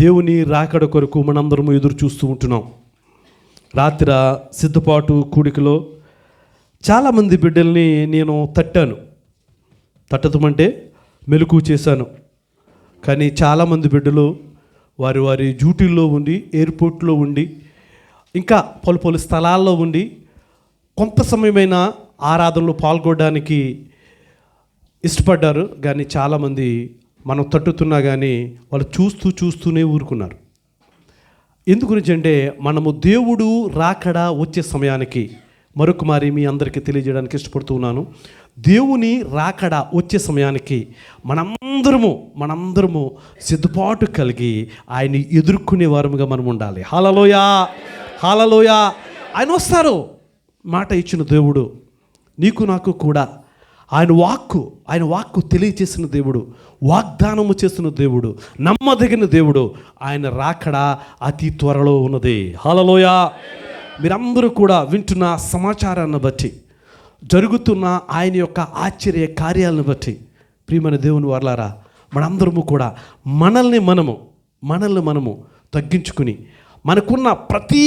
దేవుని రాకడ కొరకు మనందరము ఎదురు చూస్తూ ఉంటున్నాం. రాత్రి సిద్ధపాటు కూడికలో చాలామంది బిడ్డల్ని నేను తట్టాను. తట్టతమంటే మెలకు చేశాను. కానీ చాలామంది బిడ్డలు వారి వారి డ్యూటీల్లో ఉండి ఎయిర్పోర్ట్లో ఉండి ఇంకా పలు పలు స్థలాల్లో ఉండి కొంత సమయమైన ఆరాధనలో పాల్గొనడానికి ఇష్టపడ్డారు. కానీ చాలామంది మనం తట్టుతున్నా కానీ వాళ్ళు చూస్తూ చూస్తూనే ఊరుకున్నారు. ఎందు గురించి అంటే మనము దేవుడు రాకడ వచ్చే సమయానికి మరొకమారి మీ అందరికీ తెలియజేయడానికి ఇష్టపడుతూ ఉన్నాను. దేవుని రాకడ వచ్చే సమయానికి మనందరము మనందరము సిద్ధపాటు కలిగి ఆయన్ని ఎదుర్కొనే వారముగా మనం ఉండాలి. హాలలోయ హాలలోయ ఆయన వస్తారు. మాట ఇచ్చిన దేవుడు నీకు నాకు కూడా ఆయన వాక్కు ఆయన వాక్కు తెలియచేసిన దేవుడు వాగ్దానము చేసిన దేవుడు నమ్మదగిన దేవుడు ఆయన రాకడ అతి త్వరలో ఉన్నది. హలలోయ మీరందరూ కూడా వింటున్న సమాచారాన్ని బట్టి జరుగుతున్న ఆయన యొక్క ఆశ్చర్య కార్యాలను బట్టి ప్రియమైన దేవుని వర్లారా మనందరము కూడా మనల్ని మనము మనల్ని మనము తగ్గించుకుని మనకున్న ప్రతి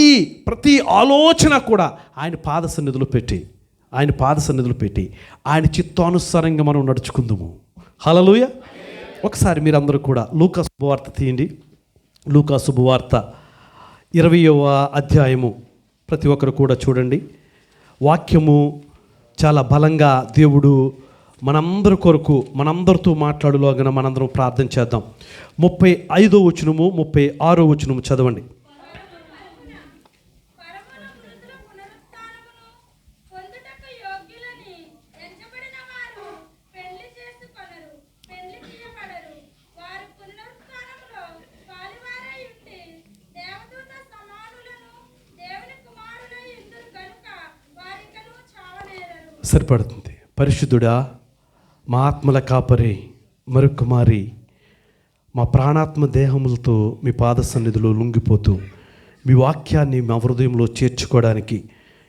ప్రతి ఆలోచన కూడా ఆయన పాద సన్నిధిలో పెట్టి ఆయన పాద సన్నిధులు పెట్టి ఆయన చిత్తానుసారంగా మనం నడుచుకుందాము. హలలుయ ఒకసారి మీరందరూ కూడా లూకా శుభవార్త తీయండి. లూకా శుభవార్త ఇరవయవ అధ్యాయము ప్రతి ఒక్కరు కూడా చూడండి. వాక్యము చాలా బలంగా దేవుడు మనందరి కొరకు మనందరితో మాట్లాడులోగా మనందరం ప్రార్థన చేద్దాం. ముప్పై ఐదో వచనము ముప్పై ఆరో వచనము చదవండి పరమున మృతుల పునరుత్థానమును పొందుటకు యోగ్యులని ఎంచబడిన వారు పెళ్ళి చేసుకొనరు పెళ్ళి చేయబడరు వారు పునరుత్థానములో పాలివారై ఉండి దేవదూత సమానులను దేవుని కుమారులై ఉందురు గనుక వారికను చావనేరరు సరిపడుతుంది పరిశుద్ధుడా మా ఆత్మల కాపరి మరొకమారి మా ప్రాణాత్మ దేహములతో మీ పాద సన్నిధిలో లొంగిపోతూ మీ వాక్యాన్ని మా హృదయంలో చేర్చుకోవడానికి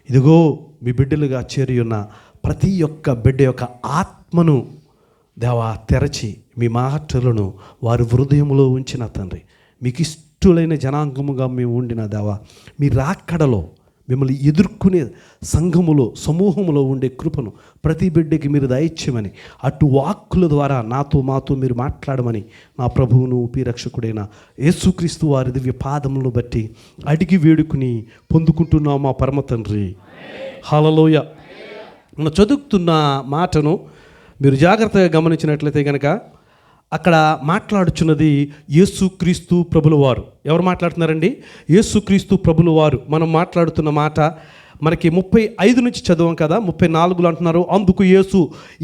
ఇదిగో మీ బిడ్డలుగా చేరి ఉన్న ప్రతి ఒక్క బిడ్డ యొక్క ఆత్మను దేవా తెరచి మీ మాటలను వారి హృదయంలో ఉంచిన తండ్రి. మీకు ఇష్టలైన జనాంగముగా మేము ఉండిన దేవా మీ రాక్కడలో మిమ్మల్ని ఎదుర్కొనే సంఘములో సమూహములో ఉండే కృపను ప్రతి బిడ్డకి మీరు దయచేయమని అటు వాక్కుల ద్వారా నాతో మాతో మీరు మాట్లాడమని నా ప్రభువును ఉపీరక్షకుడైన యేసుక్రీస్తు వారి దివ్య పాదములను బట్టి అడిగి వేడుకుని పొందుకుంటున్నాం మా పరమ తండ్రి. హలలోయ చదువుతున్న మాటను మీరు జాగ్రత్తగా గమనించినట్లయితే కనుక అక్కడ మాట్లాడుచున్నది యేసుక్రీస్తు ప్రభుల వారు ఎవరు మాట్లాడుతున్నారండి? యేసుక్రీస్తు ప్రభుల వారు మనం మాట్లాడుతున్న మాట మనకి ముప్పై ఐదు నుంచి చదవం కదా ముప్పై నాలుగులో అంటున్నారు అందుకు యేసు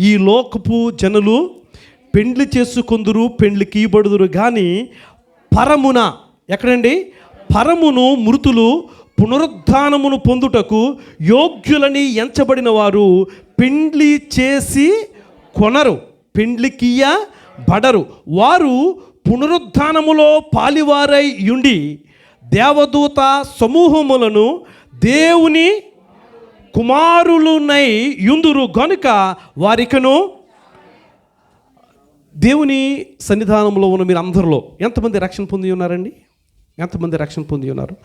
ఈ లోకపు జనులు పెండ్లి చేసుకొందురు పెండ్లి కీబడుదురు కానీ పరమున ఎక్కడండి? పరమును మృతులు పునరుద్ధానమును పొందుటకు యోగ్యులని ఎంచబడిన వారు పెండ్లి చేసి కొనరు. పెండ్లికియ బడరు. వారు పునరుద్ధానములో పాలివారై ఉండి దేవదూత సమూహములను దేవుని కుమారులునై యుందురు గనుక వారికను దేవుని సన్నిధానంలో ఉన్న మీరు అందరిలో ఎంతమంది రక్షణ పొంది ఉన్నారండి? ఎంతమంది రక్షణ పొంది ఉన్నారు?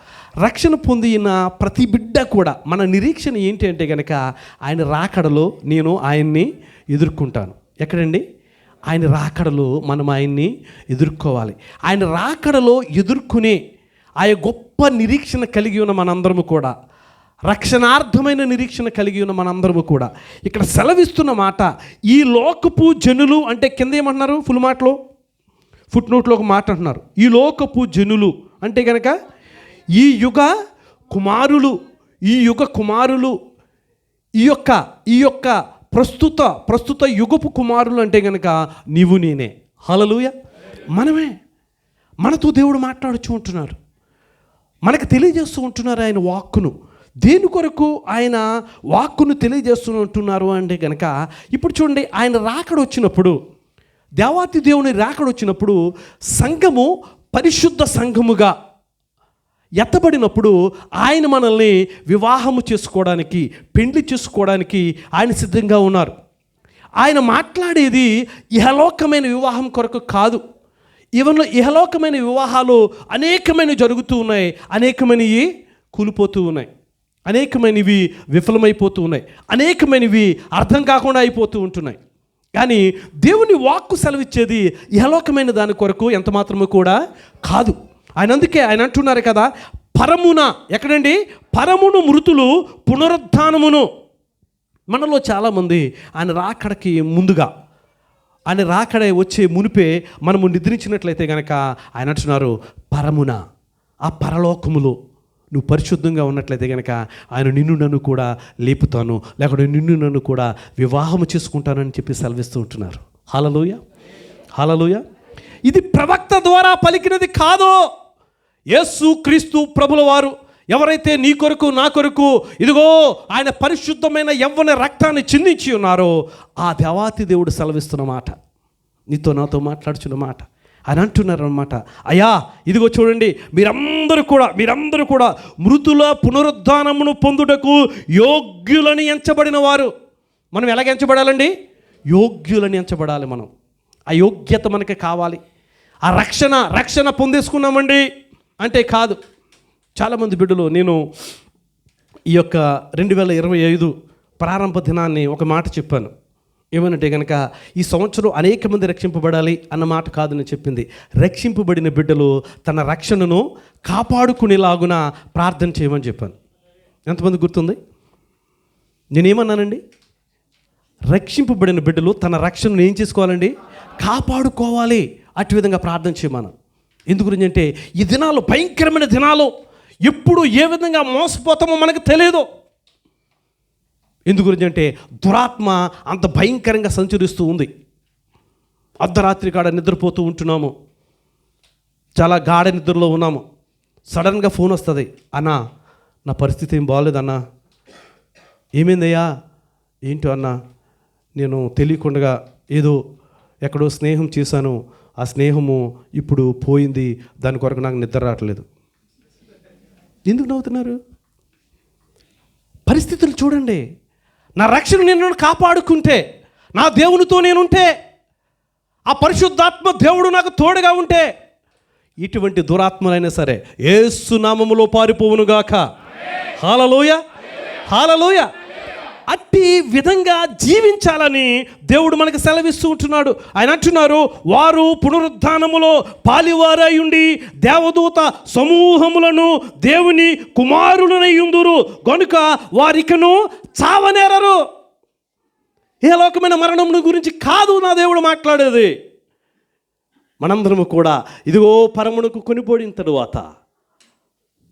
రక్షణ పొందిన ప్రతి బిడ్డ కూడా మన నిరీక్షణ ఏంటి అంటే కనుక ఆయన రాకడలో నేను ఆయన్ని ఎదుర్కొంటాను. ఎక్కడండి? ఆయన రాకడలో మనం ఆయన్ని ఎదుర్కోవాలి. ఆయన రాకడలో ఎదుర్కొనే ఆ గొప్ప నిరీక్షణ కలిగి ఉన్న మనందరము కూడా రక్షణార్థమైన నిరీక్షణ కలిగి ఉన్న మనందరము కూడా ఇక్కడ సెలవిస్తున్న మాట ఈ లోకపు జనులు అంటే కింద ఏమంటున్నారు ఫుల్ మాటలో? ఫుట్ నోట్లో ఒక మాట అంటున్నారు. ఈ లోకపు జనులు అంటే కనుక ఈ యుగ కుమారులు ఈ యుగ కుమారులు ఈ యొక్క ఈ యొక్క ప్రస్తుత ప్రస్తుత యుగపు కుమారులు అంటే కనుక నీవు నేనే. హలలుయ మనమే. మనతో దేవుడు మాట్లాడుచూ ఉంటున్నారు మనకు తెలియజేస్తూ ఉంటున్నారు ఆయన వాక్కును. దేని కొరకు ఆయన వాక్కును తెలియజేస్తూ ఉంటున్నారు అంటే కనుక ఇప్పుడు చూడండి ఆయన రాకడ వచ్చినప్పుడు దేవాతి దేవుని రాకడ వచ్చినప్పుడు సంఘము పరిశుద్ధ సంఘముగా ఎత్తబడినప్పుడు ఆయన మనల్ని వివాహము చేసుకోవడానికి పెండ్లి చేసుకోవడానికి ఆయన సిద్ధంగా ఉన్నారు. ఆయన మాట్లాడేది ఇహలోకమైన వివాహం కొరకు కాదు. ఈవెన్ ఇహలోకమైన వివాహాలు అనేకమైనవి జరుగుతూ ఉన్నాయి అనేకమైనవి కూలిపోతూ ఉన్నాయి అనేకమైనవి విఫలమైపోతూ ఉన్నాయి అనేకమైనవి అర్థం కాకుండా అయిపోతూ ఉంటున్నాయి. కానీ దేవుని వాక్కు సెలవిచ్చేది ఇహలోకమైన దాని కొరకు ఎంత మాత్రము కూడా కాదు. ఆయన అందుకే ఆయన అంటున్నారు కదా పరమున ఎక్కడండి? పరమును మృతులు పునరుద్ధానమును. మనలో చాలామంది ఆయన రాకడకి ముందుగా ఆయన రాకడ వచ్చే మునిపే మనము నిద్రించినట్లయితే గనక ఆయన అంటున్నారు పరమున ఆ పరలోకములో నువ్వు పరిశుద్ధంగా ఉన్నట్లయితే కనుక ఆయన నిన్ను నన్ను కూడా లేపుతాను లేకపోతే నిన్ను నన్ను కూడా వివాహము చేసుకుంటానని చెప్పి సెలవిస్తూ ఉంటున్నారు. హాలలోయ. హాలలోయ. ఇది ప్రవక్త ద్వారా పలికినది కాదు. యేసు క్రీస్తు ప్రభుల వారు ఎవరైతే నీ కొరకు నా కొరకు ఇదిగో ఆయన పరిశుద్ధమైన యవ్వన రక్తాన్ని చిందించి ఉన్నారో ఆ దేవాతి దేవుడు సెలవిస్తున్న మాట. నీతో నాతో మాట్లాడుచున్న మాట. అని అంటున్నారనమాట అయ్యా ఇదిగో చూడండి మీరందరూ కూడా మీరందరూ కూడా మృతుల పునరుద్ధానమును పొందుటకు యోగ్యులని ఎంచబడిన వారు. మనం ఎలాగ ఎంచబడాలండి? యోగ్యులని ఎంచబడాలి మనం. ఆ యోగ్యత మనకి కావాలి. ఆ రక్షణ రక్షణ పొందేసుకున్నామండి. అంటే కాదు. చాలామంది బిడ్డలు నేను ఈ యొక్క రెండు వేల ఇరవై ఐదు ప్రారంభ దినాన్ని ఒక మాట చెప్పాను. ఏమనంటే కనుక ఈ సంవత్సరం అనేక మంది రక్షింపబడాలి అన్న మాట కాదని చెప్పింది. రక్షింపబడిన బిడ్డలు తన రక్షణను కాపాడుకునేలాగున ప్రార్థన చేయమని చెప్పాను. ఎంతమంది గుర్తుంది? నేనేమన్నానండి? రక్షింపబడిన బిడ్డలు తన రక్షణను ఏం చేసుకోవాలండి? కాపాడుకోవాలి. అటు విధంగా ప్రార్థన చేయమన్నాను. ఎందు గురించి అంటే ఈ దినాలు భయంకరమైన దినాలు. ఎప్పుడు ఏ విధంగా మోసపోతామో మనకు తెలియదు ఎందు గురించి అంటే దురాత్మ అంత భయంకరంగా సంచరిస్తూ ఉంది. అర్ధరాత్రి కాడ నిద్రపోతూ ఉంటున్నాము. చాలా గాఢ నిద్రలో ఉన్నాము. సడన్గా ఫోన్ వస్తుంది. అన్నా నా పరిస్థితి ఏం బాగోలేదన్నా ఏమైందయ్యా? ఏంటో అన్నా నేను తెలియకుండా ఏదో ఎక్కడో స్నేహం చేశాను. ఆ స్నేహము ఇప్పుడు పోయింది దాని కొరకు నాకు నిద్ర రావట్లేదు. ఎందుకు నవ్వుతున్నారు? పరిస్థితులు చూడండి. నా రక్షణ నేను కాపాడుకుంటే నా దేవునితో నేనుంటే ఆ పరిశుద్ధాత్మ దేవుడు నాకు తోడుగా ఉంటే ఇటువంటి దురాత్మలైనా సరే ఏసు నామములో పారిపోవునుగాక. హాలలోయ. హాలలోయ. అట్టి విధంగా జీవించాలని దేవుడు మనకు సెలవిస్తూ ఉంటున్నాడు. ఆయన అంటున్నారు వారు పునరుద్ధానములో పాలివారయుండి దేవదూత సమూహములను దేవుని కుమారులనయుందురు. గనుక వారికను చావనేరరు. ఏ లోకమైన మరణమును గురించి కాదు నా దేవుడు మాట్లాడేది. మనందరము కూడా ఇదిగో పరమునకు కొనిపోడిన తరువాత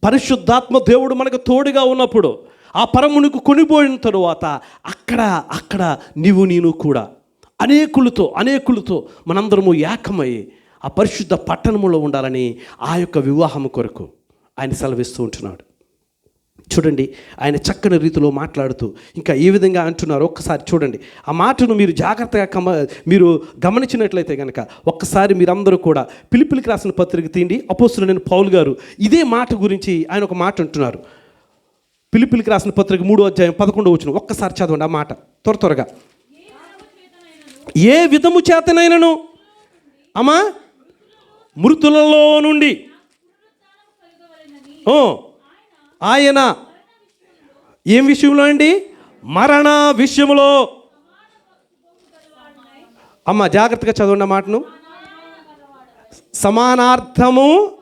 పరిశుద్ధాత్మ దేవుడు మనకు తోడుగా ఉన్నప్పుడు ఆ పరమునికి కొనిపోయిన తరువాత అక్కడ అక్కడ నీవు నేను కూడా అనేకులతో అనేకులతో మనందరము ఏకమై ఆ పరిశుద్ధ పట్టణములో ఉండాలని ఆ యొక్క వివాహం కొరకు ఆయన సెలవిస్తూ ఉంటున్నాడు. చూడండి ఆయన చక్కని రీతిలో మాట్లాడుతూ ఇంకా ఏ విధంగా అంటున్నారో ఒక్కసారి చూడండి. ఆ మాటను మీరు జాగ్రత్తగా కమ మీరు గమనించినట్లయితే కనుక ఒక్కసారి మీరందరూ కూడా పిలిపిలికి రాసిన పత్రిక తీండి అపోస్తులు నేను పౌల్ గారు ఇదే మాట గురించి ఆయన ఒక మాట అంటున్నారు. పిలిపిలికి రాసిన పత్రిక మూడో అధ్యాయం పదకొండో వచ్చిన ఒక్కసారి చదవండి ఆ మాట. త్వర త్వరగా. ఏ విధము చేతనైనను? అమ్మా మృతులలో నుండి. ఓ ఆయన ఏం విషయంలో అండి? మరణ విషయంలో అమ్మ జాగ్రత్తగా చదవండి ఆ మాటను. సమానార్థము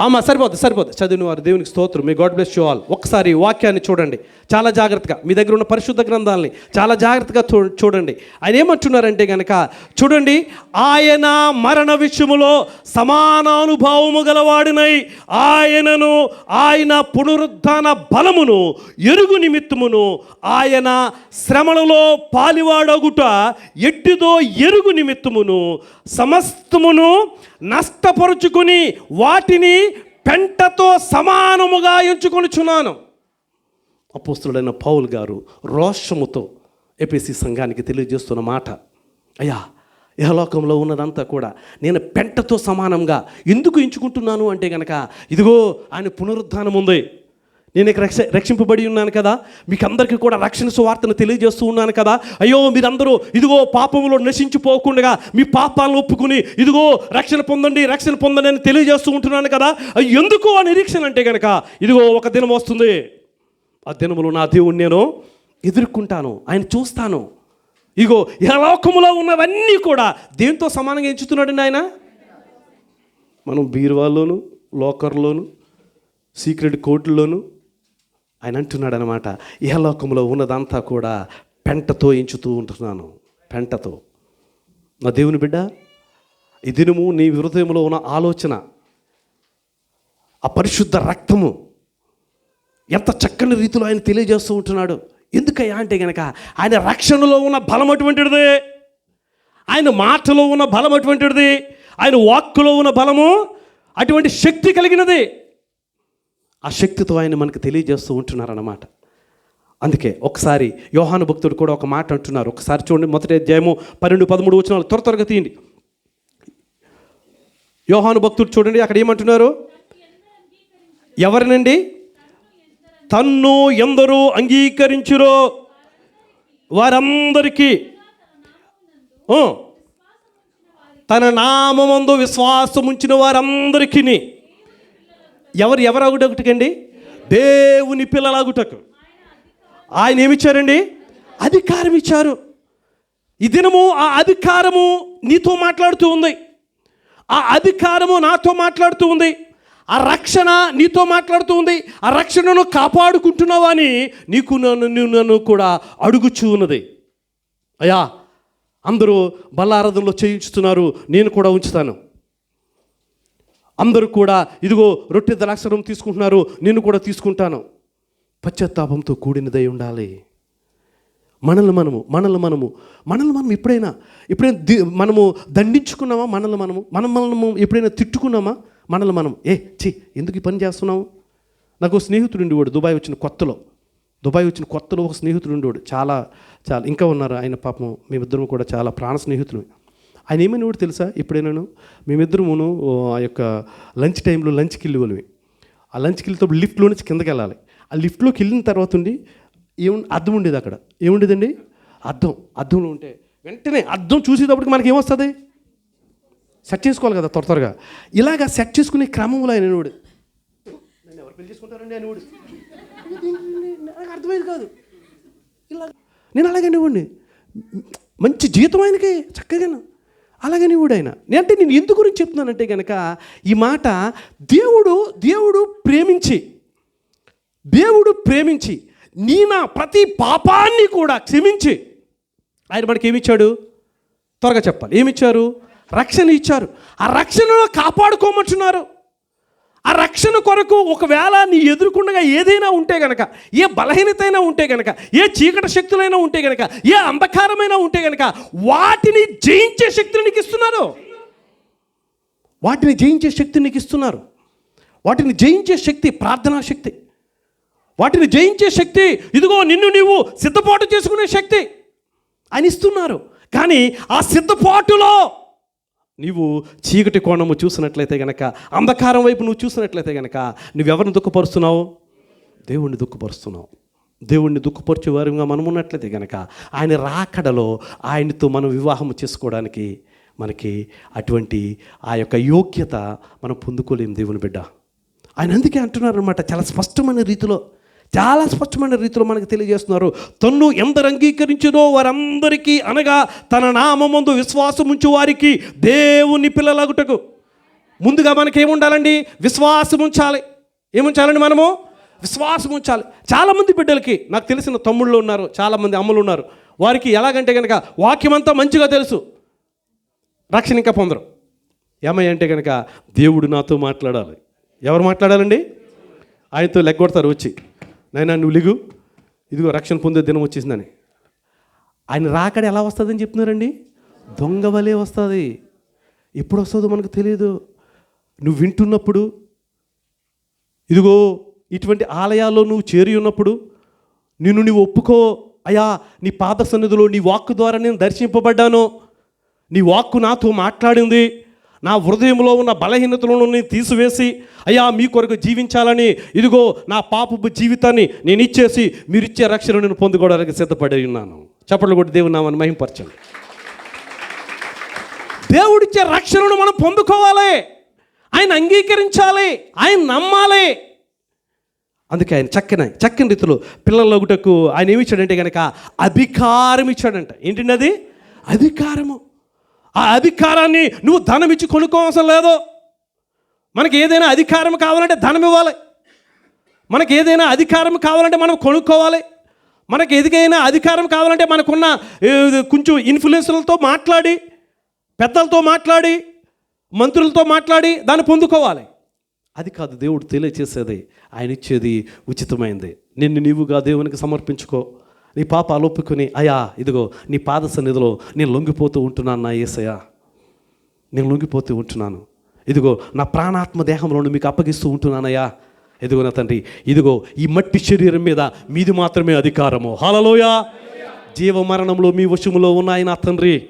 అమ్మ సరిపోద్ది సరిపోద్ది. చదివిన వారు దేవునికి స్తోత్రం. మీ గాడ్ బ్లెస్ యూ ఆల్ ఒకసారి వాక్యాన్ని చూడండి. చాలా జాగ్రత్తగా మీ దగ్గర ఉన్న పరిశుద్ధ గ్రంథాలని చాలా జాగ్రత్తగా చూ- చూడండి. ఆయన ఏమంటున్నారంటే కనుక చూడండి ఆయన మరణ విషయములో సమానానుభావము గలవాడినై ఆయనను ఆయన పునరుద్ధాన బలమును ఎరుగు నిమిత్తమును ఆయన శ్రమలలో పాలివాడగుట ఎట్టిదో ఎరుగు నిమిత్తమును సమస్తమును నష్టపరుచుకుని వాటిని పెంటతో సమానముగా ఎంచుకొనిచున్నాను. అపోస్తుడైన పౌల్ గారు రోషముతో ఏపీసీ సంఘానికి తెలియజేస్తున్న మాట అయ్యా యహలోకంలో ఉన్నదంతా కూడా నేను పెంటతో సమానంగా ఎందుకు ఎంచుకుంటున్నాను? అంటే కనుక ఇదిగో ఆయన పునరుద్ధానం ఉంది నేను ఇక్కడ రక్ష రక్షింపబడి ఉన్నాను కదా. మీకు అందరికీ కూడా రక్షణ సువార్తను తెలియజేస్తూ ఉన్నాను కదా. అయ్యో మీరందరూ ఇదిగో పాపంలో నశించిపోకుండా మీ పాపాలను ఒప్పుకుని ఇదిగో రక్షణ పొందండి రక్షణ పొందండి అని తెలియజేస్తూ ఉంటున్నాను కదా. అయ్యో, ఎందుకు ఆ నిరీక్షణ అంటే కనుక ఇదిగో ఒక దినం వస్తుంది. ఆ దినములో నా దేవుణ్ణి నేను ఎదుర్కొంటాను ఆయన చూస్తాను. ఇగో ఈ లోకములో ఉన్నవన్నీ కూడా దేంతో సమానంగా ఎంచుతున్నాడండి ఆయన మనం బీరువాల్లోను లోకర్లోను సీక్రెట్ కోర్టుల్లోను ఆయన అంటున్నాడు అనమాట ఇహలోకంలో ఉన్నదంతా కూడా పెంటతో ఎంచుతూ ఉంటున్నాను. పెంటతో. నా దేవుని బిడ్డ ఈ దినము నీ హృదయంలో ఉన్న ఆలోచన ఆ పరిశుద్ధ రక్తము ఎంత చక్కని రీతిలో ఆయన తెలియజేస్తూ ఉంటున్నాడు. ఎందుకయ్యా అంటే గనక ఆయన రక్షణలో ఉన్న బలం అటువంటిది ఆయన మాటలో ఉన్న బలం అటువంటిది ఆయన వాక్కులో ఉన్న బలము అటువంటి శక్తి కలిగినది. ఆ శక్తితో ఆయన మనకు తెలియజేస్తూ ఉంటున్నారన్నమాట. అందుకే ఒకసారి యోహాను భక్తుడు కూడా ఒక మాట అంటున్నారు. ఒకసారి చూడండి మొదటి అధ్యాయము పన్నెండు పదమూడు వచ్చిన త్వర త్వరగా తీయండి. యోహాను భక్తుడు చూడండి అక్కడ ఏమంటున్నారు? ఎవరినండి? తన్ను ఎందరూ అంగీకరించురో వారందరికీ. తన నామందు విశ్వాసం ఉంచిన వారందరికీ ఎవరు ఎవరగుటకండి దేవుని పిల్లలాగుటకు. ఆయన ఏమిచ్చారండి? అధికారం ఇచ్చారు ఈ దినము ఆ అధికారము నీతో మాట్లాడుతూ ఉంది. ఆ అధికారము నాతో మాట్లాడుతూ ఉంది. ఆ రక్షణ నీతో మాట్లాడుతూ ఉంది. ఆ రక్షణను కాపాడుకుంటున్నావా అని నీకు నన్ను నన్ను కూడా అడుగుచూ ఉన్నది. అయ్యా అందరూ బల్లారాధనలో చేయించుతున్నారు. నేను కూడా ఉంచుతాను. అందరూ కూడా ఇదిగో రొట్టె ద్రాక్షరం తీసుకుంటున్నారు నేను కూడా తీసుకుంటాను. పశ్చాత్తాపంతో కూడినదై ఉండాలి. మనల్ని మనము మనల్ని మనము మనల్ని మనం ఎప్పుడైనా ఎప్పుడైనా ది- మనము దండించుకున్నామా? మనల్ని మనము మనం మనము ఎప్పుడైనా తిట్టుకున్నామా? మనల్ని మనం ఏ చి ఎందుకు ఈ పని చేస్తున్నాము నాకు ఒక స్నేహితుడు ఉండేవాడు దుబాయ్ వచ్చిన కొత్తలో. దుబాయ్ వచ్చిన కొత్తలో ఒక స్నేహితుడు ఉండేవాడు. చాలా చాలా ఇంకా ఉన్నారు ఆయన పాపం. మేమిద్దరం కూడా చాలా ప్రాణ స్నేహితులు ఆయన ఏమని కూడా తెలుసా? ఎప్పుడైనాను? మేమిద్దరమును ఆ యొక్క లంచ్ టైంలో లంచ్కి వెళ్ళి వాళ్ళవి ఆ లంచ్కి వెళ్తే లిఫ్ట్లో నుంచి కిందకి వెళ్ళాలి ఆ లిఫ్ట్లోకి వెళ్ళిన తర్వాత ఉండి ఏం అర్థం ఉండేది అక్కడ. ఏముండేదండి? అర్థం అర్థంలో ఉంటే వెంటనే అర్థం చూసేటప్పటికి మనకి ఏమొస్తుంది సెట్ చేసుకోవాలి కదా త్వర త్వరగా. ఇలాగా సెట్ చేసుకునే క్రమంలో ఆయన అనేవాడు. నన్ను ఎవరు పెళ్ళి చేసుకుంటారండి అనేవాడు నాకు అర్థమైంది కాదు. ఇలా నేను అలాగే వాడిని మంచి జీతం ఆయనకి. చక్కగా అలాగని కూడా నేను అంటే నేను ఎందు గురించి చెప్తున్నానంటే కనుక ఈ మాట దేవుడు దేవుడు ప్రేమించి దేవుడు ప్రేమించి నీ నా ప్రతి పాపాన్ని కూడా క్షమించి ఆయన మనకి ఏమిచ్చాడు త్వరగా చెప్పాలి. ఏమిచ్చారు? రక్షణ ఇచ్చారు. ఆ రక్షణను కాపాడుకోమంటున్నారు. ఆ రక్షణ కొరకు ఒకవేళ నీ ఎదుర్కొండగా ఏదైనా ఉంటే గనక ఏ బలహీనత అయినా ఉంటే గనక ఏ చీకటి శక్తులైనా ఉంటే గనక ఏ అంధకారమైనా ఉంటే గనక వాటిని జయించే శక్తిని నీకు ఇస్తున్నారు. వాటిని జయించే శక్తి నీకు ఇస్తున్నారు. వాటిని జయించే శక్తి ప్రార్థనా శక్తి. వాటిని జయించే శక్తి ఇదిగో నిన్ను నీవు సిద్ధపాటు చేసుకునే శక్తి అని ఇస్తున్నారు. కానీ ఆ సిద్ధపాటులో నీవు చీకటి కోణము చూసినట్లయితే గనక అంధకారం వైపు నువ్వు చూసినట్లయితే గనక నువ్వెవరిని దుఃఖపరుస్తున్నావు? దేవుణ్ణి దుఃఖపరుస్తున్నావు. దేవుణ్ణి దుఃఖపరిచే వారిగా మనం ఉన్నట్లయితే గనక ఆయన రాకడలో ఆయనతో మనం వివాహం చేసుకోవడానికి మనకి అటువంటి ఆ యొక్క యోగ్యత మనం పొందుకోలేము దేవుని బిడ్డ. ఆయన అందుకే అంటున్నారు అనమాట చాలా స్పష్టమైన రీతిలో. చాలా స్పష్టమైన రీతిలో మనకు తెలియజేస్తున్నారు. తన్ను ఎందరు అంగీకరించినో వారందరికీ అనగా తన నామందు విశ్వాసం ఉంచు వారికి దేవుని పిల్లలగుటకు. ముందుగా మనకి ఏముండాలండి విశ్వాసం ఉంచాలి. ఏముంచాలండి మనము? విశ్వాసం ఉంచాలి. చాలామంది బిడ్డలకి నాకు తెలిసిన తమ్ముళ్ళు ఉన్నారు చాలామంది అమ్మలు ఉన్నారు. వారికి ఎలాగంటే కనుక వాక్యమంతా మంచిగా తెలుసు. రక్షణ ఇంకా పొందరు. ఏమై అంటే కనుక దేవుడు నాతో మాట్లాడాలి. ఎవరు మాట్లాడాలండి? ఆయనతో లెగ్గొడతారు వచ్చి. నైనా నువ్వు లిగు. ఇదిగో రక్షణ పొందే దినం వచ్చేసిందని. ఆయన రాకడ ఎలా వస్తుందని చెప్తున్నారండి? దొంగ వలే వస్తుంది. ఎప్పుడు వస్తుందో మనకు తెలియదు. నువ్వు వింటున్నప్పుడు ఇదిగో ఇటువంటి ఆలయాల్లో నువ్వు చేరి ఉన్నప్పుడు నిన్ను నీవు ఒప్పుకో. అయ్యా నీ పాద సన్నిధిలో నీ వాక్కు ద్వారా నేను దర్శింపబడ్డాను. నీ వాక్కు నాతో మాట్లాడింది. నా హృదయంలో ఉన్న బలహీనతలను నేను తీసివేసి అయ్యా మీ కొరకు జీవించాలని ఇదిగో నా పాపపు జీవితాన్ని నేను ఇచ్చేసి మీరు ఇచ్చే రక్షణ నేను పొందుకోవడానికి సిద్ధపడి ఉన్నాను. చప్పట్లు కొట్టి దేవుని నామని మహింపరచండి. దేవుడిచ్చే రక్షణను మనం పొందుకోవాలి. ఆయన అంగీకరించాలి. ఆయన నమ్మాలి. అందుకే ఆయన చక్కని చక్కని రీతిలో పిల్లల ఒకటకు ఆయన ఏమి ఇచ్చాడంటే కనుక అధికారం ఇచ్చాడంట ఏంటండి అది? అధికారము. ఆ అధికారాన్ని నువ్వు ధనం ఇచ్చి కొనుక్కోవసరం లేదు. మనకి ఏదైనా అధికారం కావాలంటే ధనం ఇవ్వాలి. మనకి ఏదైనా అధికారం కావాలంటే మనం కొనుక్కోవాలి. మనకి ఎదిగైనా అధికారం కావాలంటే మనకున్న కొంచెం ఇన్ఫ్లుయెన్సర్లతో మాట్లాడి పెద్దలతో మాట్లాడి మంత్రులతో మాట్లాడి దాన్ని పొందుకోవాలి. అది కాదు దేవుడు తెలియచేసేది. ఆయన ఇచ్చేది ఉచితమైంది. నిన్ను నీవుగా దేవునికి సమర్పించుకో. నీ పాపాలు ఒప్పుకుని అయా ఇదిగో నీ పాద సన్నిధిలో నేను లొంగిపోతూ ఉంటున్నాను నా ఏసయ్యా. నేను లొంగిపోతూ ఉంటున్నాను. ఇదిగో నా ప్రాణాత్మ దేహంలో మీకు అప్పగిస్తూ ఉంటున్నానయ్యా ఇదిగో నా తండ్రి ఇదిగో ఈ మట్టి శరీరం మీద మీది మాత్రమే అధికారము. హలలోయా జీవ మరణంలో మీ వశములో ఉన్నాయి నా తండ్రి.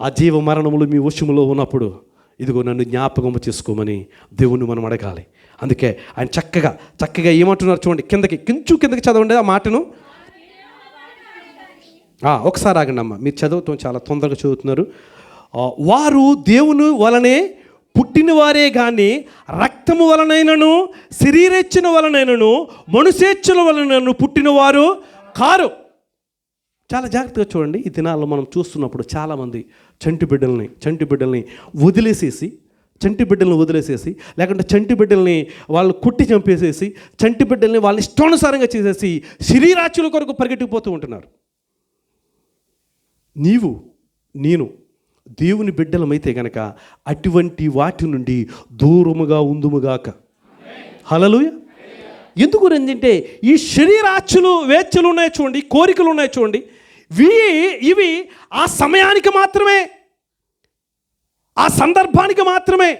ఆ జీవ మరణములు మీ వశములో ఉన్నప్పుడు ఇదిగో నన్ను జ్ఞాపకము చేసుకోమని దేవుణ్ణి మనం అడగాలి. అందుకే ఆయన చక్కగా చక్కగా ఏమంటున్నారు చూడండి కిందకి కించు కిందకి చదవండి ఆ మాటను. ఒకసారి ఆగండి అమ్మ మీరు చదువుతాం చాలా తొందరగా చదువుతున్నారు. వారు దేవుని వలనే పుట్టిన వారే కానీ రక్తము వలనైనను శరీరెచ్చిన వలనైనను మనుషేచ్చుల వలనను పుట్టినవారు కారు. చాలా జాగ్రత్తగా చూడండి. ఈ దినాల్లో మనం చూస్తున్నప్పుడు చాలామంది చంటి బిడ్డల్ని చంటి బిడ్డల్ని వదిలేసేసి చంటి బిడ్డల్ని వదిలేసేసి లేకుంటే చంటి బిడ్డల్ని వాళ్ళు కుట్టి చంపేసేసి చంటి బిడ్డల్ని వాళ్ళ ఇష్టానుసారంగా చేసేసి శరీరాచుల కొరకు పరిగెట్టుకుపోతూ ఉంటున్నారు. నీవు నేను దేవుని బిడ్డలమైతే గనక అటువంటి వాటి నుండి దూరముగా ఉందుముగాక. హలలుయ ఎందుకు ఏంటంటే ఈ శరీరాచులు వేచ్ఛలు ఉన్నాయి చూడండి కోరికలు ఉన్నాయి చూడండి. వీ ఇవి ఆ సమయానికి మాత్రమే. ఆ సందర్భానికి మాత్రమే.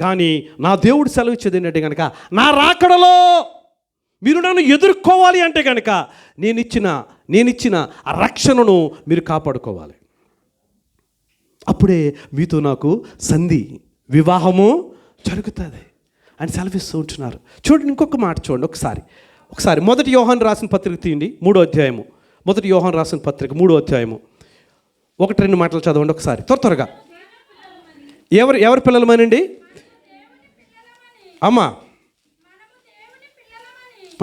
కానీ నా దేవుడు సెలవిచ్చేది ఏంటంటే కనుక నా రాకడలో మీరు నన్ను ఎదుర్కోవాలి అంటే కనుక నేను ఇచ్చిన నేను ఇచ్చిన ఆ రక్షణను మీరు కాపాడుకోవాలి. అప్పుడే మీతో నాకు సంధి వివాహము జరుగుతుంది అని సెలవిస్తూ ఉంటున్నారు. చూడండి ఇంకొక మాట చూడండి ఒకసారి. ఒకసారి మొదటి యోహాన్ రాసిన పత్రిక తీయండి మూడో అధ్యాయము. మొదటి యోహాన్ రాసిన పత్రిక మూడో అధ్యాయము. ఒకటి రెండు మాటలు చదవండి ఒకసారి. త్వర త్వరగా. ఎవరు ఎవరి పిల్లలమేనండి? అమ్మా.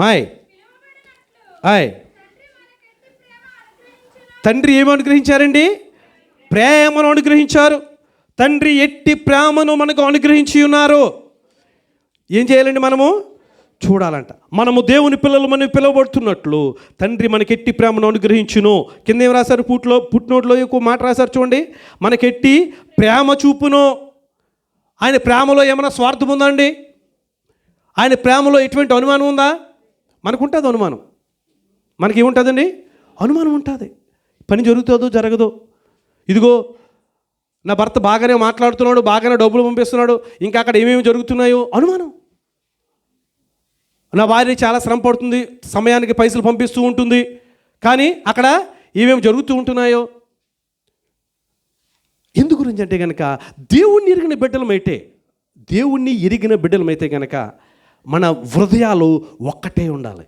హాయ్. హాయ్. తండ్రి మనకెట్టి ఏమి అనుగ్రహించారండి? ప్రేమను అనుగ్రహించారు. తండ్రి ఎట్టి ప్రేమను మనకు అనుగ్రహించి ఉన్నారు. ఏం చేయాలండి మనము? చూడాలంట. మనము దేవుని పిల్లలు మనం పిలువబడుతున్నట్లు తండ్రి మనకి ఎట్టి ప్రేమను అనుగ్రహించును. కింద ఏం రాశారు? పుట్లో పుట్టినోట్లో ఎక్కువ మాట రాశారు చూడండి. మనకెట్టి ప్రేమ చూపును. ఆయన ప్రేమలో ఏమైనా స్వార్థం ఉందా అండి? ఆయన ప్రేమలో ఎటువంటి అనుమానం ఉందా? మనకుంటుంది అనుమానం. మనకి ఏముంటుందండి? అనుమానం ఉంటుంది. పని జరుగుతుందో జరగదో. ఇదిగో నా భర్త బాగానే మాట్లాడుతున్నాడు బాగానే డబ్బులు పంపిస్తున్నాడు ఇంకా అక్కడ ఏమేమి జరుగుతున్నాయో అనుమానం. నా భార్య చాలా శ్రమ పడుతుంది సమయానికి పైసలు పంపిస్తూ ఉంటుంది కానీ అక్కడ ఏమేమి జరుగుతూ ఉంటున్నాయో. ఎందు గురించి అంటే కనుక దేవుణ్ణి ఎరిగిన బిడ్డలమైతే దేవుణ్ణి ఎరిగిన బిడ్డలమైతే కనుక మన హృదయాలు ఒక్కటే ఉండాలి.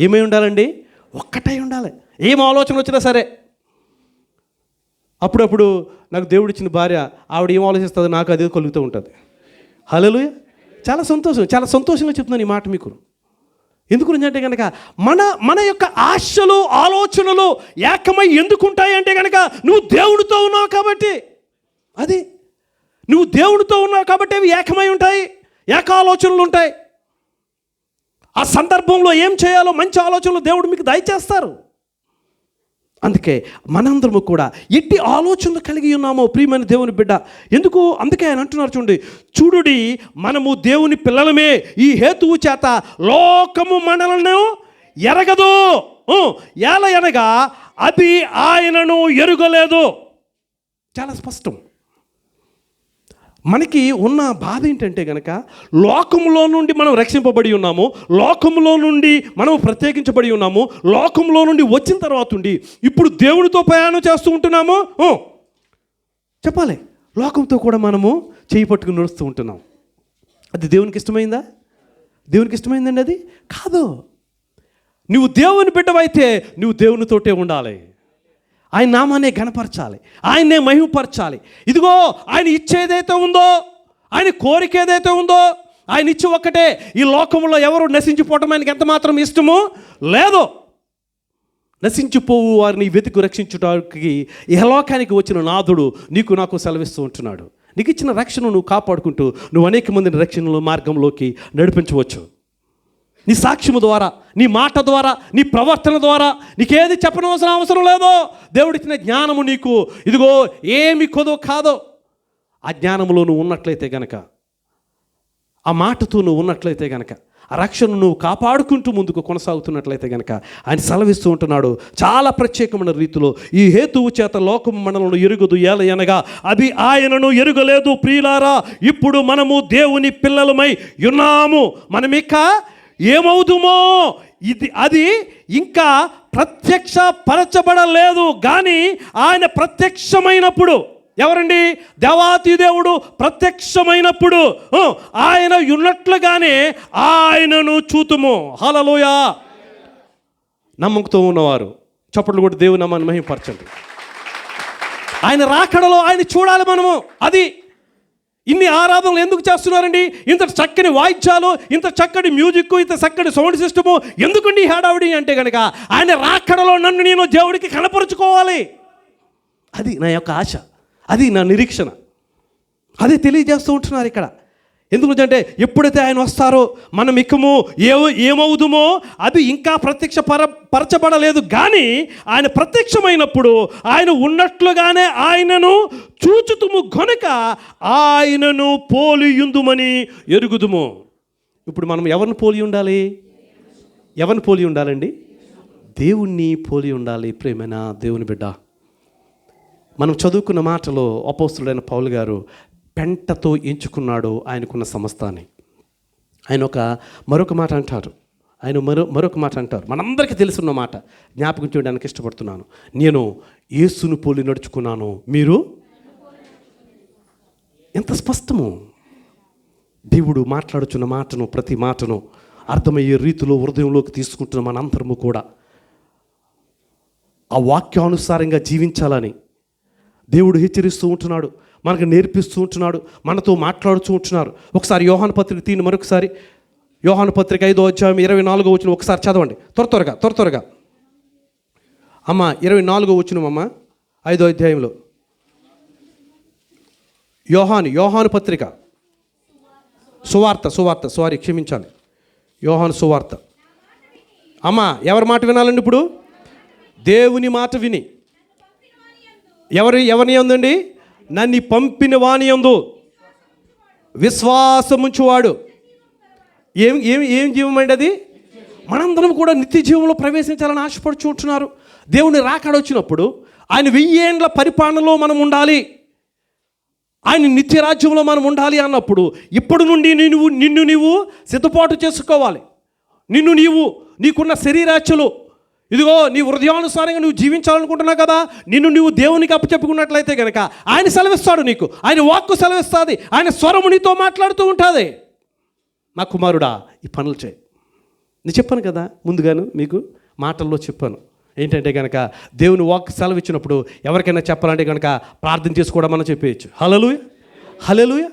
ఏమై ఉండాలండి? ఒక్కటే ఉండాలి. ఏం ఆలోచన వచ్చినా సరే. అప్పుడప్పుడు నాకు దేవుడు ఇచ్చిన భార్య ఆవిడ ఏం ఆలోచిస్తుందో నాకు అదే కలుగుతూ ఉంటుంది. హలో చాలా సంతోషం చాలా సంతోషంగా చెప్తున్నాను ఈ మాట మీకు. ఎందుకు అంటే కనుక మన మన యొక్క ఆశలు ఆలోచనలు ఏకమై ఎందుకుంటాయంటే కనుక నువ్వు దేవుడితో ఉన్నావు కాబట్టి. అది. నువ్వు దేవుడితో ఉన్నావు కాబట్టి అవి ఏకమై ఉంటాయి ఏక ఆలోచనలు ఉంటాయి. ఆ సందర్భంలో ఏం చేయాలో మంచి ఆలోచనలు దేవుడు మీకు దయచేస్తారు. అందుకే మనందరము కూడా ఎట్టి ఆలోచనలు కలిగి ఉన్నామో ప్రియమైన దేవుని బిడ్డ. ఎందుకు? అందుకే ఆయన అంటున్నారు చూడండి చూడుడి మనము దేవుని పిల్లలమే. ఈ హేతువు చేత లోకము మనలను ఎరగదు. ఎలా ఎనగా అది ఆయనను ఎరుగలేదు. చాలా స్పష్టం. మనకి ఉన్న బాధ ఏంటంటే కనుక లోకంలో నుండి మనం రక్షింపబడి ఉన్నాము లోకంలో నుండి మనం ప్రత్యేకించబడి ఉన్నాము లోకంలో నుండి వచ్చిన తర్వాత ఉండి ఇప్పుడు దేవునితో ప్రయాణం చేస్తూ ఉంటున్నాము? చెప్పాలి. లోకంతో కూడా మనము చేయి పట్టుకుని నడుస్తూ ఉంటున్నాం. అది దేవునికి ఇష్టమైందా? దేవునికి ఇష్టమైందండి అది? కాదు. నువ్వు దేవుని బిడ్డవైతే నువ్వు దేవునితోటే ఉండాలి. ఆయన నామానే గణపరచాలి ఆయన్నే మహిమపరచాలి. ఇదిగో ఆయన ఇచ్చేదైతే ఉందో ఆయన కోరిక ఏదైతే ఉందో ఆయన ఇచ్చి ఒక్కటే ఈ లోకంలో ఎవరు నశించిపోవటం ఆయనకి ఎంత మాత్రం ఇష్టమో లేదో. నశించిపోవు వారిని వెతుకు రక్షించడానికి లోకానికి వచ్చిన నాథుడు నీకు నాకు సెలవిస్తూ ఉంటున్నాడు. నీకు ఇచ్చిన రక్షణ నువ్వు కాపాడుకుంటూ నువ్వు అనేక మందిని రక్షణలో మార్గంలోకి నడిపించవచ్చు. నీ సాక్ష్యము ద్వారా నీ మాట ద్వారా నీ ప్రవర్తన ద్వారా నీకేది చెప్పనవసరం అవసరం లేదో దేవుడిచ్చిన జ్ఞానము నీకు. ఇదిగో ఏమి కొదో కాదో ఆ జ్ఞానంలో నువ్వు ఉన్నట్లయితే గనక ఆ మాటతో నువ్వు ఉన్నట్లయితే గనక ఆ రక్షణను నువ్వు కాపాడుకుంటూ ముందుకు కొనసాగుతున్నట్లయితే గనక ఆయన సెలవిస్తూ ఉంటున్నాడు. చాలా ప్రత్యేకమైన రీతిలో ఈ హేతువు చేత లోకం మనలను ఎరుగుదు ఏలయనగా అది ఆయనను ఎరుగలేదు ప్రియులారా. ఇప్పుడు మనము దేవుని పిల్లలమై ఉన్నాము. మనమిక ఏమవుదుమో ఇది అది ఇంకా ప్రత్యక్ష పరచబడలేదు కానీ ఆయన ప్రత్యక్షమైనప్పుడు ఎవరండి? దేవాతి దేవుడు ప్రత్యక్షమైనప్పుడు ఆయన ఉన్నట్లుగానే ఆయనను చూతుము. హలలోయ. నమ్మకంతో ఉన్నవారు చప్పట్లు కూడా దేవుని నమ్మని మహిమపరచండి ఆయన రాకడలో ఆయన చూడాలి మనము. అది ఇన్ని ఆరాధనలు ఎందుకు చేస్తున్నారండి? ఇంత చక్కని వాయిద్యాలు ఇంత చక్కటి మ్యూజిక్ ఇంత చక్కటి సౌండ్ సిస్టము ఎందుకండి ఈ అంటే కనుక ఆయన రాకడలో నన్ను నేను దేవుడికి కనపరుచుకోవాలి. అది నా యొక్క ఆశ. అది నా నిరీక్షణ. అదే తెలియజేస్తూ ఉంటున్నారు ఇక్కడ. ఎందుకంటే ఎప్పుడైతే ఆయన వస్తారో మనం ఇకము ఏ ఏమవుదుమో అది ఇంకా ప్రత్యక్ష పర పరచబడలేదు. కానీ ఆయన ప్రత్యక్షమైనప్పుడు ఆయన ఉన్నట్లుగానే ఆయనను చూచుతుము గనుక ఆయనను పోలియుందుమని ఎరుగుదుము. ఇప్పుడు మనం ఎవరిని పోలి ఉండాలి? ఎవరిని పోలి ఉండాలండి? దేవుణ్ణి పోలి ఉండాలి ప్రేమైన దేవుని బిడ్డ. మనం చదువుకున్న మాటలో అపోస్తుడైన పౌలు గారు పెంటతో ఎంచుకున్నాడు ఆయనకున్న సమస్తాన్ని. ఆయన ఒక మరొక మాట అంటారు. ఆయన మరో మరొక మాట అంటారు. మనందరికీ తెలుసున్న మాట. జ్ఞాపకం చేయడానికి ఇష్టపడుతున్నాను. నేను యేసును పోలి నడుచుకున్నాను. మీరు? ఎంత స్పష్టము. దేవుడు మాట్లాడుచున్న మాటను ప్రతి మాటను అర్థమయ్యే రీతిలో హృదయంలోకి తీసుకుంటున్న మనందరము కూడా ఆ వాక్యానుసారంగా జీవించాలని దేవుడు హెచ్చరిస్తూ ఉంటున్నాడు. మనకు నేర్పిస్తూ ఉంటున్నాడు. మనతో మాట్లాడుతూ ఉంటున్నారు. ఒకసారి యోహాన్ పత్రిక తీని మరొకసారి. యోహాను పత్రిక ఐదో అధ్యాయం ఇరవై నాలుగో వచ్చిన ఒకసారి చదవండి. త్వర త్వరగా త్వర త్వరగా. అమ్మ ఇరవై నాలుగో వచ్చిన అమ్మ ఐదో అధ్యాయంలో. యోహాను యోహాను పత్రిక. సువార్త సువార్త సారీ క్షమించాలి. యోహాను సువార్త. అమ్మ ఎవరి మాట వినాలండి ఇప్పుడు? దేవుని మాట విని. ఎవరి ఎవరిని ఉందండి నన్ను పంపిన వాణి యందు విశ్వాసముంచువాడు. ఏం ఏం ఏం జీవం అండి అది? మనందరం కూడా నిత్య జీవంలో ప్రవేశించాలని ఆశపడుచుంటున్నారు దేవుని రాకడొచ్చినప్పుడు ఆయన వెయ్యేండ్ల పరిపాలనలో మనం ఉండాలి. ఆయన నిత్య రాజ్యంలో మనం ఉండాలి అన్నప్పుడు ఇప్పటి నుండి నువ్వు నిన్ను నీవు సిద్ధపాటు చేసుకోవాలి. నిన్ను నీవు నీకున్న శరీరాచలు ఇదిగో నీ హృదయానుసారంగా నువ్వు జీవించాలనుకుంటున్నావు కదా నిన్ను నువ్వు దేవునికి అప్పచెప్పుకున్నట్లయితే కనుక ఆయన సెలవిస్తాడు నీకు. ఆయన వాక్కు సెలవిస్తుంది. ఆయన స్వరము నీతో మాట్లాడుతూ ఉంటుంది. నా కుమారుడా ఈ పనులు చేయి. నేను చెప్పాను కదా ముందుగాను మీకు మాటల్లో చెప్పాను. ఏంటంటే కనుక దేవుని వాక్ సెలవు ఇచ్చినప్పుడు ఎవరికైనా చెప్పాలంటే కనుక ప్రార్థన చేసుకోవడం మనం చెప్పేయచ్చు. హలలుయ హలలుయ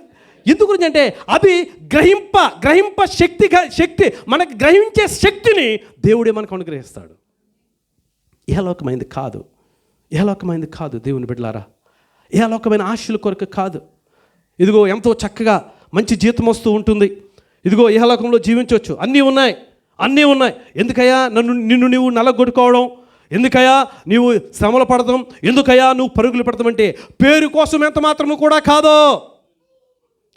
ఎందుకు గురించి అంటే అది గ్రహింప గ్రహింప శక్తి శక్తి మనకు గ్రహించే శక్తిని దేవుడే మనకు అనుగ్రహిస్తాడు. ఇహలోకమైంది కాదు. ఇహలోకమైంది కాదు దేవుని బిడ్డలారా. ఇహలోకమైన ఆశల కొరకు కాదు. ఇదిగో ఎంతో చక్కగా మంచి జీతం వస్తూ ఉంటుంది. ఇదిగో ఇహలోకంలో జీవించవచ్చు. అన్నీ ఉన్నాయి. అన్నీ ఉన్నాయి. ఎందుకయ్యా? నన్ను నిన్ను నీవు నలగొట్టుకోవడం ఎందుకయ్యా? నీవు శ్రమలు పడతాం ఎందుకయ్యా? నువ్వు పరుగులు పెడతామంటే పేరు కోసం ఎంత మాత్రము కూడా కాదో.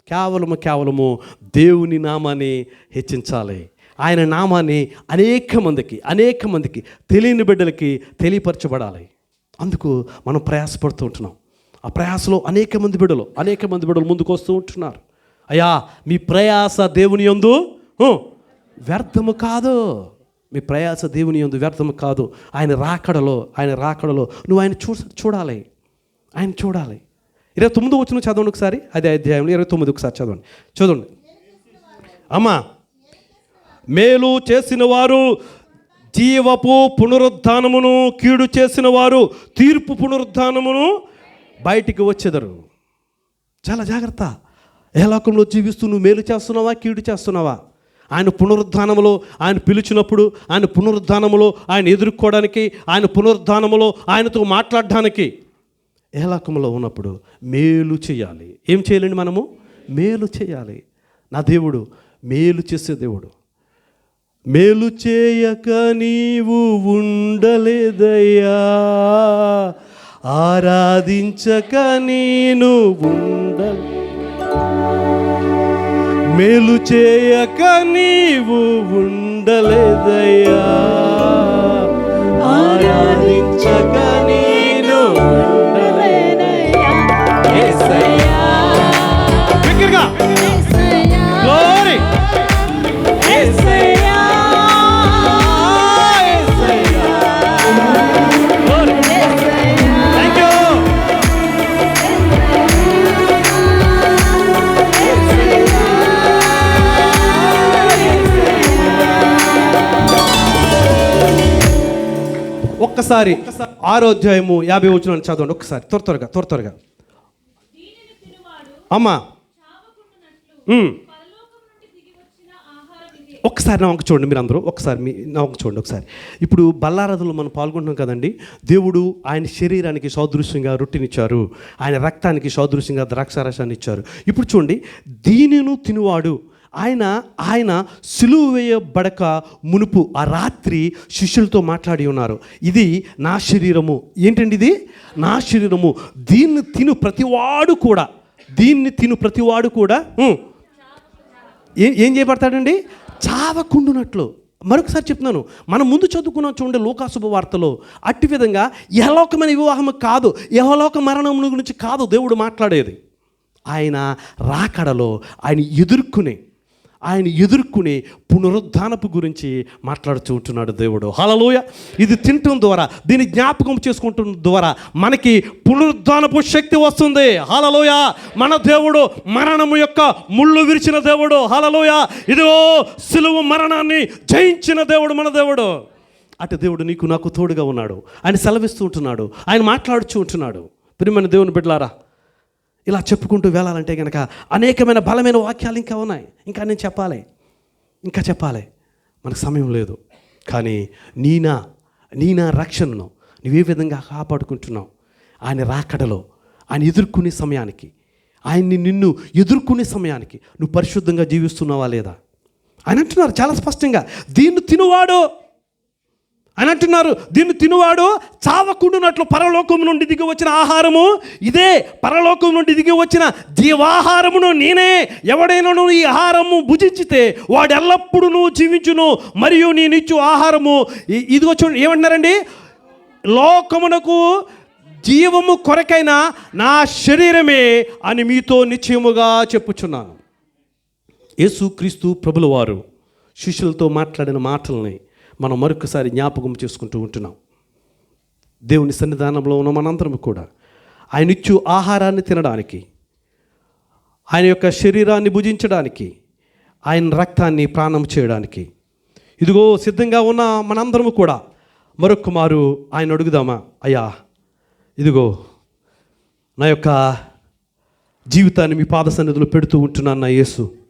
కేవలము కేవలము దేవుని నామాన్ని హెచ్చించాలి. ఆయన నామాన్ని అనేక మందికి అనేక మందికి తెలియని బిడ్డలకి తెలియపరచబడాలి. అందుకు మనం ప్రయాసపడుతూ ఉంటున్నాం. ఆ ప్రయాసలో అనేక మంది బిడ్డలు అనేక మంది బిడ్డలు ముందుకు వస్తూ ఉంటున్నారు. అయ్యా మీ ప్రయాస దేవుని యందు వ్యర్థము కాదు. మీ ప్రయాస దేవుని యందు వ్యర్థము కాదు. ఆయన రాకడలో ఆయన రాకడలో నువ్వు ఆయన చూ చూడాలి. ఆయన చూడాలి. ఇరవై తొమ్మిది వచ్చిన చదవండి ఒకసారి. అదే అధ్యాయంలో ఇరవై తొమ్మిది ఒకసారి చదవండి. చదవండి. అమ్మా మేలు చేసిన వారు జీవపు పునరుద్ధానమును కీడు చేసిన వారు తీర్పు పునరుద్ధానమును బయటికి వచ్చేదరు. చాలా జాగ్రత్త. ఏ లోకంలో జీవిస్తూ నువ్వు మేలు చేస్తున్నావా కీడు చేస్తున్నావా? ఆయన పునరుద్ధానములో ఆయన పిలిచినప్పుడు ఆయన పునరుద్ధానములో ఆయన ఎదుర్కోవడానికి ఆయన పునరుద్ధానములో ఆయనతో మాట్లాడడానికి ఏ ఉన్నప్పుడు మేలు చేయాలి. ఏం చేయాలండి మనము? మేలు చేయాలి. నా దేవుడు మేలు చేసే దేవుడు. మేలు చేయక నీవు ఉండలేదయ్యా. ఆరాధించక నేను ఉండలే. మేలు చేయక నీవు ఉండలేదయ్యా. ఆరాధించక నేను ఉండలేదయ్యా. ఒక్కసారి ఆరో అధ్యాయము యాభై వచ్చిన చదవండి. ఒక్కసారి త్వర త్వరగా త్వర త్వరగా. అమ్మా. ఒకసారి నా వంక చూడండి మీరు అందరూ ఒకసారి మీ నా వంక చూడండి ఒకసారి. ఇప్పుడు బల్లారథులు మనం పాల్గొంటున్నాం కదండి దేవుడు ఆయన శరీరానికి సదృశ్యంగా రొట్టెనిచ్చారు. ఆయన రక్తానికి సదృశ్యంగా ద్రాక్షారసాన్ని ఇచ్చారు. ఇప్పుడు చూడండి దీనిను తినువాడు ఆయన ఆయన సిలువ వేయబడక మునుపు ఆ రాత్రి శిష్యులతో మాట్లాడి ఉన్నారు. ఇది నా శరీరము. ఏంటండి ఇది? నా శరీరము. దీన్ని తిను ప్రతివాడు కూడా. దీన్ని తిను ప్రతివాడు కూడా. ఏం ఏం చేయబడతాడండి? చావకుండునట్లు. మరొకసారి చెప్తున్నాను. మనం ముందు చదువుకున్న చూడండి లోకాశుభ వార్తలో. అట్టి విధంగా యహలోకమైన వివాహం కాదు యహలోక మరణం గురించి కాదు దేవుడు మాట్లాడేది. ఆయన రాకడలో ఆయన ఎదుర్కొనే ఆయన ఎదుర్కొనే పునరుద్ధానపు గురించి మాట్లాడుతూ ఉంటున్నాడు దేవుడు. హలలోయ ఇది తినటం ద్వారా దీన్ని జ్ఞాపకం చేసుకుంటున్న ద్వారా మనకి పునరుద్ధానపు శక్తి వస్తుంది. హలలోయ మన దేవుడు మరణము యొక్క ముళ్ళు విరిచిన దేవుడు. హలలోయ ఇదిగో సులువు మరణాన్ని జయించిన దేవుడు మన దేవుడు. అటు దేవుడు నీకు నాకు తోడుగా ఉన్నాడు. ఆయన సెలవిస్తూ ఉంటున్నాడు. ఆయన మాట్లాడుచూ ఉంటున్నాడు. ప్రియమైన దేవుని బిడ్డలారా ఇలా చెప్పుకుంటూ వెళ్ళాలంటే కనుక అనేకమైన బలమైన వాక్యాలు ఇంకా ఉన్నాయి. ఇంకా నేను చెప్పాలి. ఇంకా చెప్పాలి. మనకు సమయం లేదు. కానీ నీనా నీనా రక్షణను నువ్వే విధంగా కాపాడుకుంటున్నావు? ఆయన రాకడలో ఆయన ఎదుర్కొనే సమయానికి ఆయన్ని నిన్ను ఎదుర్కొనే సమయానికి నువ్వు పరిశుద్ధంగా జీవిస్తున్నావా లేదా? ఆయన అంటున్నారు చాలా స్పష్టంగా దీన్ని తినువాడు అని అంటున్నారు. దీన్ని తినువాడు చావకుండునట్లు పరలోకం నుండి దిగి వచ్చిన ఆహారము ఇదే పరలోకం నుండి దిగి వచ్చిన జీవాహారమును నేనే. ఎవడైనాను ఈ ఆహారము భుజించితే వాడు ఎల్లప్పుడూ జీవించును మరియు నేనిచ్చు ఆహారము. ఇదిగో చూడండి ఏమంటున్నారండి? లోకమునకు జీవము కొరకైన నా శరీరమే అని మీతో నిశ్చయముగా చెప్పుచున్నాను. యేసుక్రీస్తు ప్రభులవారు శిష్యులతో మాట్లాడిన మాటల్ని మనం మరొకసారి జ్ఞాపకం చేసుకుంటూ ఉంటున్నాం. దేవుని సన్నిధానంలో ఉన్న మనందరం కూడా ఆయన ఇచ్చు ఆహారాన్ని తినడానికి ఆయన యొక్క శరీరాన్ని భుజించడానికి ఆయన రక్తాన్ని ప్రాణం చేయడానికి. ఇదిగో సిద్ధంగా ఉన్న మనందరము కూడా మరొక మారు ఆయన అడుగుదామా? అయ్యా ఇదిగో నా యొక్క జీవితాన్ని మీ పాద సన్నిధిలో పెడుతూ ఉంటున్నాను నా యేసు.